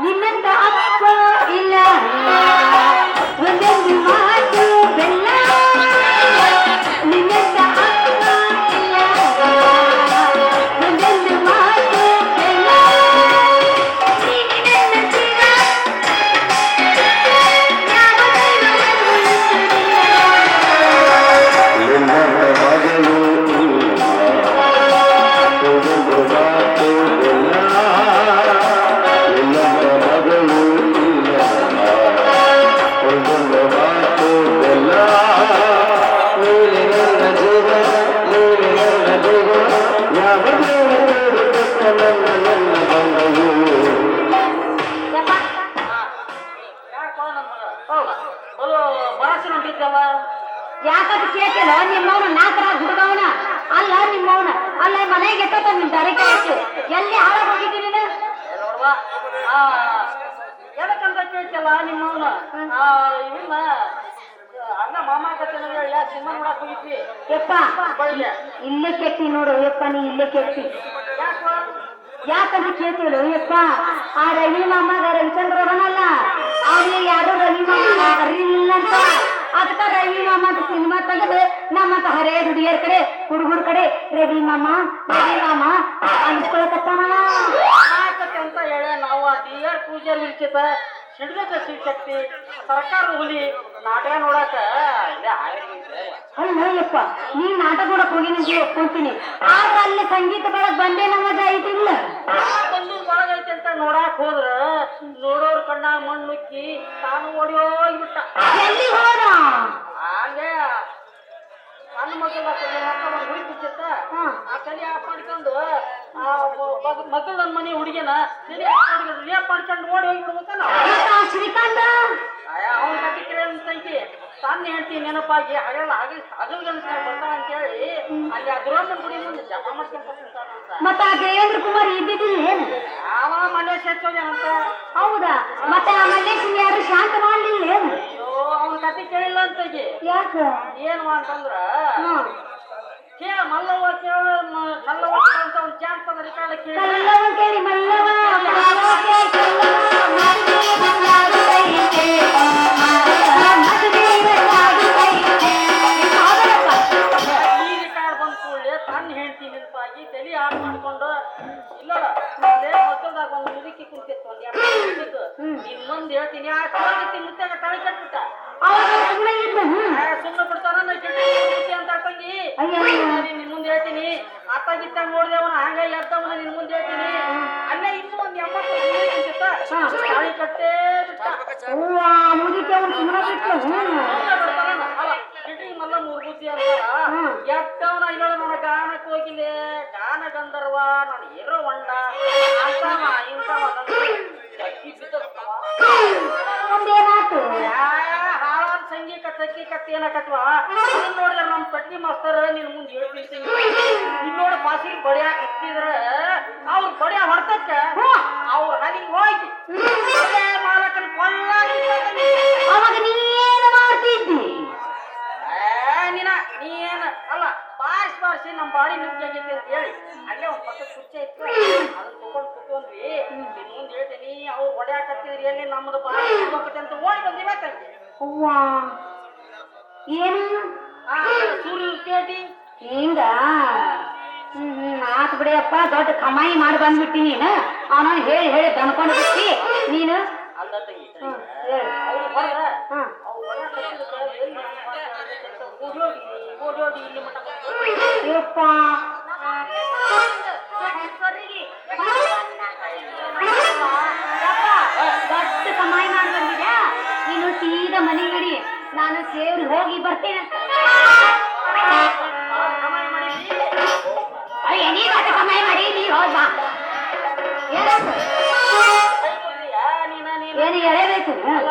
ನಿನ್ನಂತ ಅಪ್ಪ ಮನೆಗೆ ಎತ್ತ ದರಕ್ಕೆ ಆಯ್ತು ಎಲ್ಲಿ ಹಾಳಾಗೋಗಿದ್ದೀನಿ ನೀನು? ನೋಡುವ. ಎದಕ್ಕಂತ ಕೇಳ್ತಿಲ್ಲ ನಿಮ್ಮವನ ಇವನ್ನ ಅಣ್ಣ ಮಾಮ ಕತ್ತಿನ ಯಾ ಸಿನಿಮಾ ನೋಡಕ್ ಹೋಗಿದ್ವಿ ಯಪ್ಪ ಇಲ್ಲೇ ಕೆಟ್ಟಿ ನೋಡು ಯಪ್ಪ ನೀ ಇಲ್ಲೇ ಯಾಕ? ಯಾಕಂತ ಕೇಳ್ತಿಲ್ಲ ಯಪ್ಪ ಆ ರವಿ ಮಾಮಗ ರವಿಚಂದ್ರ ಅವನಲ್ಲ? ಅವನಿಗೆ ಯಾರು ರವಿ ಮಾಮ ಕರೀಲಿಲ್ಲ ಅಂತ? ಅದಕ್ಕ ರವಿ ಮಾಮ ಸಿನಿಮಾ ತೆಗೆದು ನಮ್ಮಂತ ಹರೇ ದುಡಿಯರ್ ಕಡೆ, ಹುಡುಗರ ಕಡೆ, ರವಿ ಮಾಮ ರವಿ ಮಾಮ ಅನ್ಸ್ಕೊಳಕತ್ತಾನ ಆಕತ್ತೆ ಅಂತ ಹೇಳ ನಾವು ಆ ದೇವರ ಪೂಜೆ ಪೂಜಾರಿ ಶ್ರೀ ಶಿವಶಕ್ತಿ ಸರ್ಕಾರ ಹುಲಿ ನಾಟಕ ನೋಡಕ ಅಲ್ಲಪ್ಪ ನೀ ನಾಟಕ ನೋಡಕ್ ಹೋಗಿ ನಿಮ್ಗೆ ಒಪ್ಕೊಂತೀನಿ ಆಗ ಅಲ್ಲಿ ಸಂಗೀತ ಬೆಳಗ್ ಬಂದೇ ನಮಗ ಐತಿಲ್ಲ. ಒಳಗೈತೆ ಅಂತ ನೋಡಕ್ ಹೋದ್ರ ನೋಡೋರ್ ಕಣ್ಣ ಮಣ್ಣುಕ್ಕಿ ತಾನು ಓಡಿ ಹೋಗ್ಬಿಟ್ಟ. ಎಲ್ಲಿ ಹೋದ? ಹಾಗೆ ಸಣ್ಣ ಮಕ್ಕಳ ಹುಡುಕಿತ್ತ. ಆ ಕಲಿ ಆಫ್ ಮಕ್ಕಳ ನನ್ನ ಮನೆ ಹುಡುಗಿನ ರೇಪ್ ಮಾಡ್ಕೊಂಡು ಓಡಿ ಹೋಗ್ಬಿಡ್ಬೇಕಲ್ಲ? ಮತ್ತ ಆ ಶ್ರೀಕಾಂತ ಅವನ ಕತೆ ಕೇಳಿ ತಂಗಿ ತಾನೇ ಹೇಳ್ತೀನಿ ನೆನಪಾಗಿ ಹಗಲ ಹಗಲ್ ಹಗಲ್ ಗಣಸ ಬರ್ತಾವ ಅಂತೇಳಿ. ಅಲ್ಲಿ ಆ ದ್ರೋಣ ಗುಡಿ ಮುಂದೆ ಜಪ ಮಾಡ್ಕೊಂಡು ಮತ್ತ ಆ ದೇವೇಂದ್ರ ಕುಮಾರ್ ಇದ್ದಿದ್ದಿಲ್ಲ ಏನು? ಯಾವ ಮಲ್ಲೇಶ್ ಅಂತ ಹೌದಾ? ಮತ್ತೆ ಆ ಮಲ್ಲೇಶ್ ಯಾರು ಶಾಂತ ಮಾಡ್ಲಿಲ್ಲ ಏನು? ಅಯ್ಯೋ ಅವನ ಕತೆ ಕೇಳಿಲ್ಲ ಅಂತಗಿ. ಯಾಕೆ? ಏನು ಅಂತಂದ್ರ. ಕೇಳ ಮಲ್ಲವ್ವ ಕೇಳ ಅಂತ ಒಂದು ಜಾನಪದ ರೆಕಾರ್ಡ್ ಕೇಳಿ ಕಲ್ಲವ ಕೇಳಿ ಮಲ್ಲವ ಹೋಗಿಲೆ ಗಾನ ಗಂಧರ್ವ ನಾನು ಏನೋ ಒಂಡ ಅಂತವ. ಮುಂದೇನಾತು ಹಾಳಾದ ಸಂಗೀತ ತಕ್ಕಿ ಕತ್ತಿ ಏನಕತ್ವ ಅದನ್ನ ನೋಡಿದ್ರೆ ನಮ್ಮ ಪಟ್ಟಿ ಮಾಸ್ತರ್ ನಿನ್ ಮುಂದೆ ಹೇಳ್ತೀನಿ ನೋಡ ಪಾಸಿಗೆ ಬಡಿಯಾಕ ಹತ್ತಿದ್ರ ಅವ್ರ ಬಡಿಯ ಹೊಡ್ತಕ್ಕ ಅವ್ರ ಹನಿಗೆ ಹೋಗಿ. ಮಾಲಕನ ಕೊಳ್ಳ ಅವಾಗ ನೀನು ಮಾಡ್ತಿದ್ದಿ? ನೀನ ನೀ ಏನ ಬಾರ್ಸಿ ನಮ್ಮ ಬಾಡಿ ನಿಮ್ಮ ಆಗೈತೆ ಅಂತ ಹೇಳಿ. ಅಲ್ಲೇ ಒಂದ್ ಪಕ್ಕ ಕುರ್ಚಿ ಇತ್ತು. ಅದನ್ನ ತಗೊಂಡ್ ಕುತ್ಕೊಂಡ್ವಿ. ನಿನ್ ಮುಂದೆ ಹೇಳ್ತೀನಿ ಅವ್ರು ಹೊಡ್ಯಾಕತ್ತಿದ್ರಿ ಎಲ್ಲಿ ನಮ್ಮದು ಬಾಡಿ ಹೋಗತ್ತೆ ಅಂತ ಓಡಿ ಬಂದಿವ ತಂಗಿ ಅವ್ವ ಏನು? ಸೂರ್ಯ ಕೇಟಿ. ಹಿಂಗ? ಆತ್ ಬಿಡಿಯಪ್ಪ ದೊಡ್ಡ ಕಮಾಯಿ ಮಾಡಿ ಬಂದ್ಬಿಟ್ಟಿ ನೀನು. ಅವನ ಹೇಳಿ ಹೇಳಿ ದನ್ಕೊಂಡು ಬಿಟ್ಟಿ. ನೀನು? ಅಲ್ಲ ತಂಗಿ. ಅವ್ರು ಬಂದ್ರ ಹ್ಮ್. ಅವ್ರು ಹೊಡ್ಯಾಕತ್ತಿದ್ದಕ್ಕ ಎಲ್ಲಿ ಓಡೋಡಿ ಓಡೋಡಿ ಇಲ್ಲಿ ಬಂದ್ರು. ಯಪ್ಪ ದೊಡ್ಡ ಕಮಾಯಿ ಮಾಡಿ ಬಂದಿದ್ಯಾ ನೀನು ಸೀದಾ ಮನೆ ನಡಿ ನಾನು ಸೇರಿ ಹೋಗಿ ಬರ್ತೇನೆ ನೀ ದೊಡ್ಡ ಕಮಾಯಿ ಮಾಡಿ ನೀ ಹೋಗ್ ಬಾ ಏನು ಹೇಳಬೇಕು ಅಲ್ಲ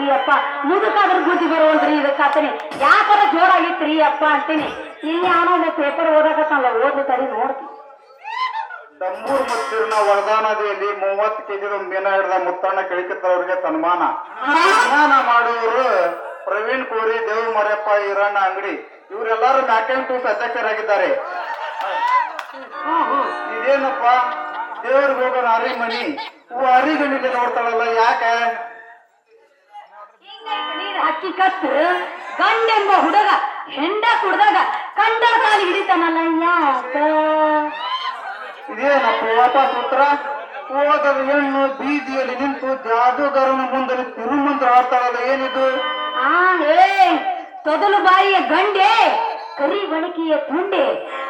ಸಾಕಾತ್ರಿ ಅಪ್ಪ ಮುದುಕಾದ್ರ ಬುದ್ಧಿ ಬರುವಲ್ರಿ ಯಾಕಂದ್ರೆ ಯಾಕರ ಜೋರಾಗಿತ್ರಿ ಅಪ್ಪ ಅಂತೀನಿ. ಇಲ್ಲಿ ಒಂದು ಪೇಪರ್ ಓದಾಕತ್ತಲ್ಲ ಓದ್ಲಿ ತಡಿ ನೋಡ್ತಿ. ದಮ್ಮೂರ್ ವರದಾ ವರದಾನದಿಯಲ್ಲಿ ಮೂವತ್ತು ಕೆಜಿದ ಮೀನ ಹಿಡಿದ ಮುತ್ತಣ್ಣ ಕಳಿಕತ್ತವ್ರಿಗೆ ಸನ್ಮಾನ. ಸನ್ಮಾನ ಮಾಡುವವರು ಪ್ರವೀಣ್ ಕೋರಿ, ದೇವ್ ಮರ್ಯಪ್ಪ ಈರಣ್ಣ ಅಂಗಡಿ. ಇವರೆಲ್ಲರೂ ಮ್ಯಾಕೆನ್ ಟೂಸ್ ಅಧ್ಯಕ್ಷರಾಗಿದ್ದಾರೆ. ಇದೇನಪ್ಪ? ದೇವ್ರಿಗೆ ಹೋಗೋಣ ಅರಿಮಣಿ ಹೂ ಅರಿಗಣಿಲೆ ನೋಡ್ತಾಳಲ್ಲ ಯಾಕೆ? ನೀರ್ ಹಕ್ಕಿ ಕತ್ತು. ಗಂಡೆಂಬ ಹುಡುಗ ಹೆಂಡ ಕುಡ್ದಾಗ ಕಂಡ ಕಾಲಿ ಹಿಡಿತಾನಲ್ಲ ಯಾಕ ಇದೇನಪ್ಪ ವಾಪಸ್ ಉತ್ತರ ಓದದ ಹೆಣ್ಣು ಬೀದಿಯಲ್ಲಿ ನಿಂತು ಜಾದೂಗರನ ಮುಂದೆ ತಿರುಮಂತ್ರ ಆಡ್ತಾಳಲ್ಲ ಏನಿದು? ಆ ಏ ತೊದಲು ಬಾಯಿಯ ಗಂಡೆ ಕರಿ ಬಣಕಿಯ ತುಂಡೆ.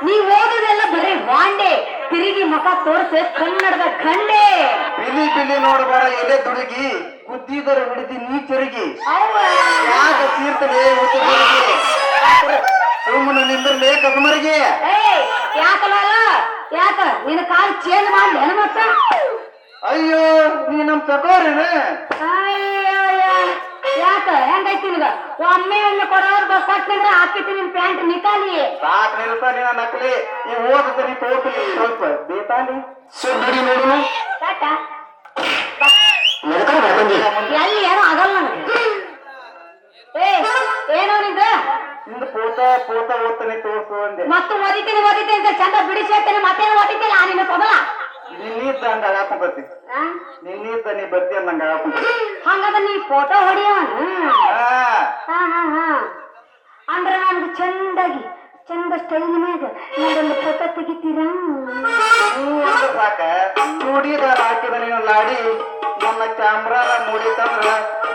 ನೀ ಓದೋದೆಲ್ಲ ಬರೀ ವಾಂಡೆ. ತಿರುಗಿ ಮುಖ ತೋರಿಸಿ ಕನ್ನಡದ ಖಂಡೆ ಬಿಲಿ ಬಿಲಿ ನೋಡಬೇಡ ಎಲೆ ದುಡುಗಿ ಕುದ್ದಿದರ ಹಿಡಿದಿ ನೀ ತಿರುಗಿ. ಯಾಕೆ ತೀರ್ತದೆ ಸುಮ್ಮನೆ ನಿಂದ್ರಲೇ ಕಸಮರಿಗೆ ಏ ಯಾಕಲ್ಲ ಯಾಕ? ನಿನ್ನ ಕಾಲ್ ಚೇಂಜ್ ಮಾಡಿ ಮತ್ತ ಅಯ್ಯೋ ನೀ ನಮ್ ತಗೋರೇನ. ಯಾಕ? ಹೆಂಗೈತಿ ನಿನಗ? ಒಮ್ಮೆ ಒಮ್ಮೆ ಕೊಡೋರ್ ಹಾಕ್ತಿದ್ರೆ ಹಾಕಿತಿ ನಿನ್ ಪ್ಯಾಂಟ್ ನಿಕಾಲಿ ಸಾಕ್ ನಿಲ್ಸ ನಿನ್ನ ನಕಲಿ. ಈ ನೀ ತೋರ್ತೀನಿ ಸ್ವಲ್ಪ. ಬೇತಾಲಿ ಸುಡ್ಡಿ ನೋಡುನು ಸಾಕ ಎಲ್ಲಿ? ಏನೋ ಆಗಲ್ಲ ನನಗೆ. ಏ ಏನೋ ನಿಂದ? ನಿಂದ ಪೋತ ಪೋತ ಓದ್ತಾನೆ ತೋರ್ಸು ಅಂದೆ. ಮತ್ತು ಓದಿತೀನಿ ಓದಿತೀನಿ ಅಂತ ಚಂದ ಬಿಡಿಸಿ ಹೇಳ್ತೇನೆ ಮತ್ತೇನು ಓದಿದ್ದಿಲ್ಲ ನಿನ್ನ ತೊದಲ ನಿನ್ನಿದ್ದ ಹಂಗ ಹಾಕೊಂಬತ್ತಿ ನಿನ್ನಿದ್ದ ನೀ ಬರ್ತಿ ಅಂದಂಗ ಹಾಕೊಂಬತ್ತಿ ಹಂಗದ ನೀ ಫೋಟೋ ಹೊಡಿಯವನು? ಹಾ. ಹಾ ಹಾ ಹಾ. ಅಂದ್ರೆ ನನ್ಗೆ ಚಂದಾಗಿ ಚಂದ ಸ್ಟೈಲ್ ಮ್ಯಾಗ ನಂದೊಂದು ಫೋಟೋ ತೆಗಿತೀರಾ? ಸಾಕ. ನೋಡಿದ ಹಾಕಿದ ನೀನು ಲಾಡಿ ನನ್ನ ಕ್ಯಾಮ್ರಾ ಮೂಡಿತಂದ್ರ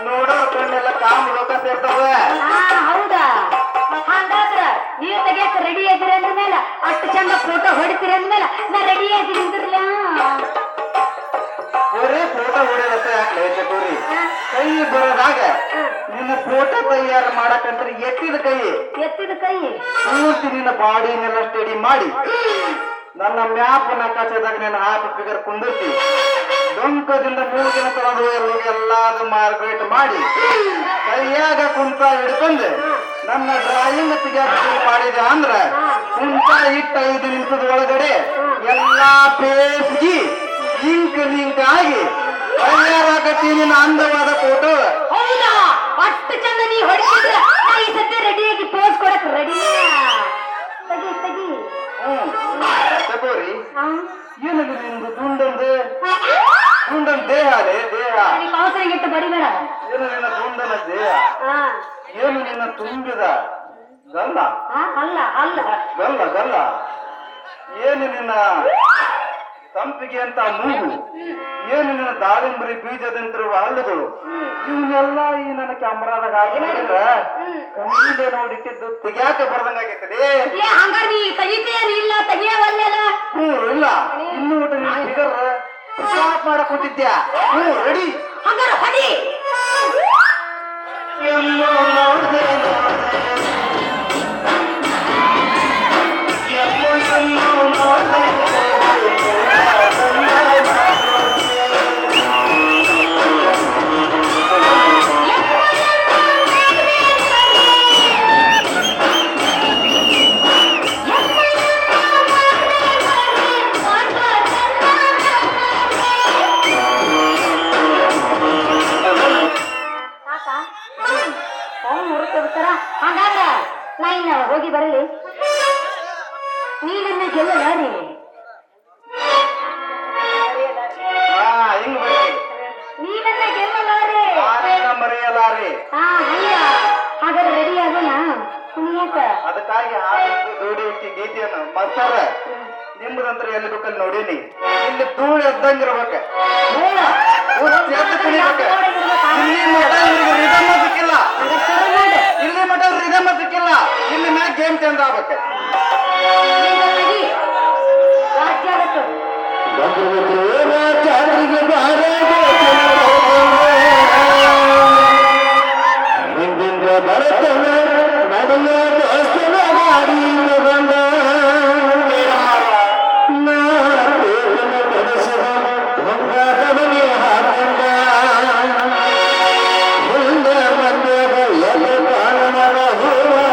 ನೋಡೋ ಕಣ್ಣೆಲ್ಲ ಕಾಮ್ ಲೋಕ ಸೇರ್ತಾವ ಹಾ ಹೌದಾ? ನೀವು ತೆಗಿಯಕ್ ರೆಡಿ ಆಗಿರಿ ಅಂದ್ರ ಮೇಲೆ ಅಷ್ಟು ಚಂದ ಫೋಟೋ ಹೊಡಿತೀರಿ ಅಂದ್ಮೇಲೆ ನಾ ರೆಡಿ ಆಗಿ ನಿಂತಿರ್ಲ ಬರೀ ಫೋಟೋ ಹೊಡೆಯಲತ್ತ ಚಕೋರಿ ಕೈ ಬರೋದಾಗ ನಿನ್ನ ಫೋಟೋ ತಯಾರು ಮಾಡಕಂತ್ರ ಎತ್ತಿದ ಕೈ. ಎತ್ತಿದ ಕೈ. ಪೂರ್ತಿ ನಿನ್ನ ಬಾಡಿನೆಲ್ಲ ಸ್ಟಡಿ ಮಾಡಿ. ನನ್ನ ಮ್ಯಾಪ್ ನಕಾಶದಾಗ ನಿನ್ನ ಹಾಪ್ ಫಿಗರ್ ಕುಂದಿರ್ತಿ. ಡೊಂಕದಿಂದ ಮೂಗಿನ ತರದು ಎಲ್ಲದು ಮಾರ್ಕೆಟ್ ಮಾಡಿ. ಕೈಯಾಗ ಕುಂತ ಹಿಡ್ಕೊಂಡು ನನ್ನ ಡ್ರಾಯಿಂಗ್ ಶುರು ಮಾಡಿದೆ ಅಂದ್ರ ಕುಂಟ ಇಟ್ಟ ಐದು ನಿಮಿಷದ ಒಳಗಡೆ ಎಲ್ಲಾ ಪೇಸ್ಗಿ ಇಂಕ್ ಲಿಂಕ್ ಆಗಿ ತಯಾರಾಗತ್ತಿ ನಿನ್ನ ಅಂದವಾದ ಫೋಟೋ ಹೌದಾ? ಅಷ್ಟು ಚಂದ ನೀ ಹೊಡಿಸಿದ್ರ ನಾ ಈ ರೆಡಿಯಾಗಿ ಪೋಸ್ ಕೊಡಕ್ ರೆಡಿ ತಗಿ ತಗಿ. ಹ್ಮ್. ತಗೋರಿ. ಏನದು ನಿಮ್ದು ದುಂಡಂದು ದೇಹನೇ ದೇಹ ನನಗೆ ಅವಸರಗಿಟ್ಟು ಬಡಿಬೇಡ ಏನು ನಿನ್ನ ತುಂಡನ ದೇಹ? ಏನು ನಿನ್ನ ತುಂಬಿದ? ಗಲ್ಲ? ಅಲ್ಲ ಅಲ್ಲ. ಗಲ್ಲ ಗಲ್ಲ. ಏನು ನಿನ್ನ ತಂಪಿಗೆ ಅಂತ ಮೂಗು? ಏನು ನಿನ್ನ ದಾಳಿಂಬರಿ ಬೀಜದಂತಿರುವ ಹಲ್ಲುಗಳು ಇವನ್ನೆಲ್ಲ ಈ ನನ್ನ ಕ್ಯಾಮ್ರಾದಾಗ ಹಾಕಿದ್ರೆ ಕಣ್ಣಿಗೆ ನೋಡಿಟ್ಟಿದ್ದು ತೆಗಿಯಾಕೆ ಬರ್ದಂಗಾಗೈತದೆ? ಏ ಹಂಗಾರ ನೀ ಇಲ್ಲ ತೆಗಿಯವಲ್ಲೆಲ್ಲ ಹ್ಞೂ ಇಲ್ಲ. ಇನ್ನೂ ಊಟ ಸ್ಟಾಪ್ ಮಾಡಕ್ ಹೊಂಟಿದ್ಯಾ ಹ್ಞೂ ರೆಡಿ. ಹಂಗಾರ ಹೊಡಿ. ಎಲ್ಲೋ ನೋಡ್ದೆ. ನಿಮ್ಮದಂತ್ರ ಎಲ್ಲಿ ಬೇಕಲ್ಲಿ ನೋಡೀನಿ ಇಲ್ಲಿ ಧೂಳು ಎದ್ದಂಗಿರ್ಬೇಕ ಹೇಳ. ಹುಚ್ಚ್ ಎದ್ದು ಕುಣಿಬೇಕ ಇಲ್ಲಿ ಮಠ ರಿದಮ್ ಸಿಕ್ಕಿಲ್ಲ ಮಾಡು. ಇಲ್ಲಿ ಮ್ಯಾಗ ಗೇಮ್. ರಾಜ್ಯ ಆಗತ್ತು. ಏನು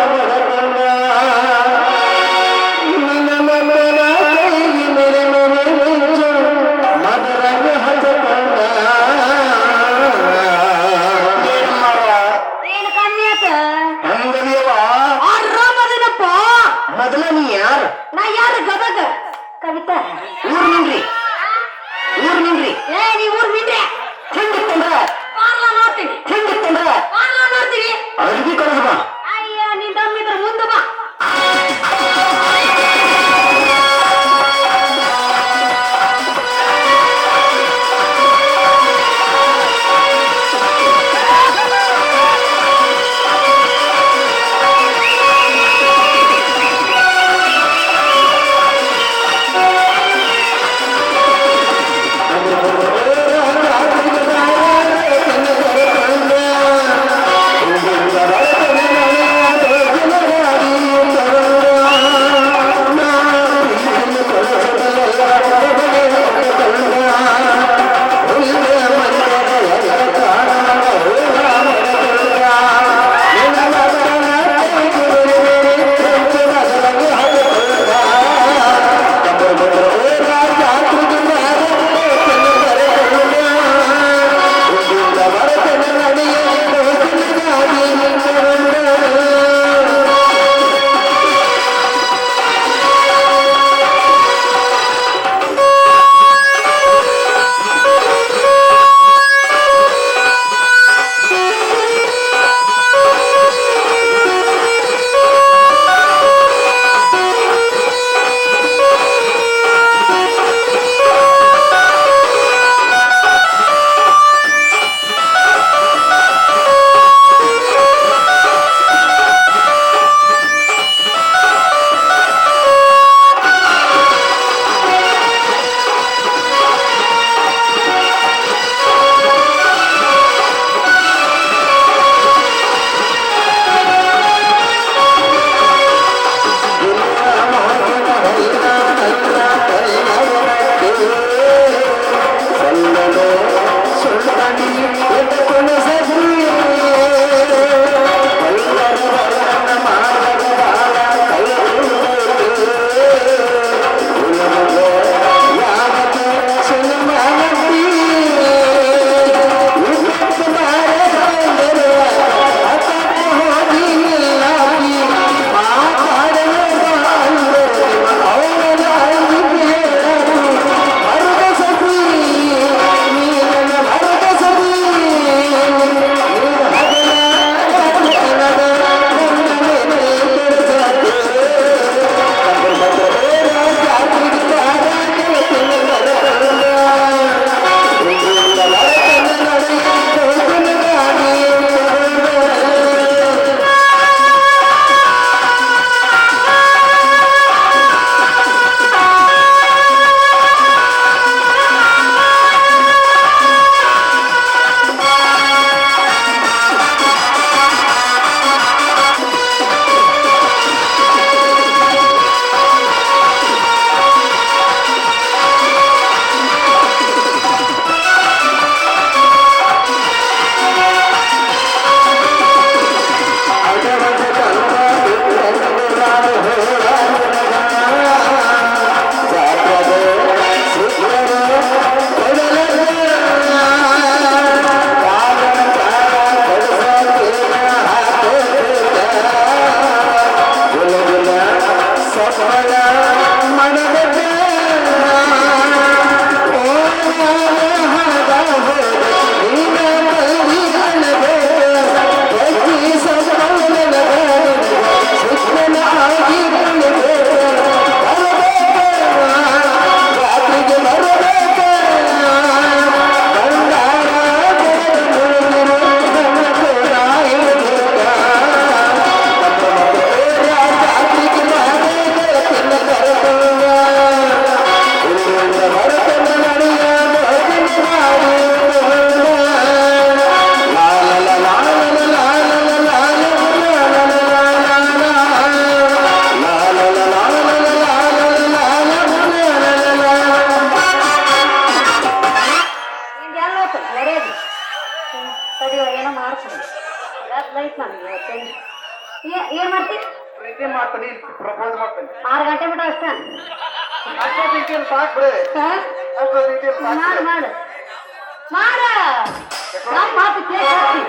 ನಮ್ಮ ಮಾತು ಕೇಳಿ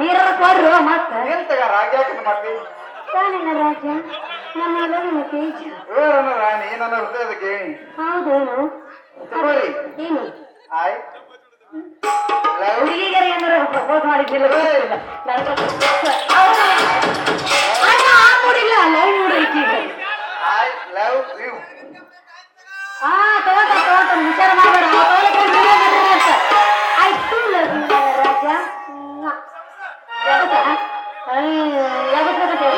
ನೀರ ಕೊಡ್ರು ಮತ್ತ? ಏನ್ ತಗ ಮಾಡ್ತೀನಿ ತಾನಿನ ರಾಜ ನಮ್ಮ ಲಗ್ನ ತೇಜ. ಇವರನ್ನ ರಾಣಿ ನನ್ನ ಹೃದಯದ ಗೇಣಿ ಹೌದೇನು ತಗೊಳ್ಳಿ ಏನು? ಆಯ್. ಲವ್ ಹುಡುಗಿಗರ ಏನಾರ ಪ್ರಪೋಸ್ ಮಾಡಿದ್ದಿಲ್ಲ ಆ ಲವ್ ಐತಿ ಈಗ ಲವ್ ಯು. ಹಾ ತಗೋತ ತಗೋತ ವಿಚಾರ ಮಾಡಬೇಡ. aja nggak ya kerja kan ya kerja kerja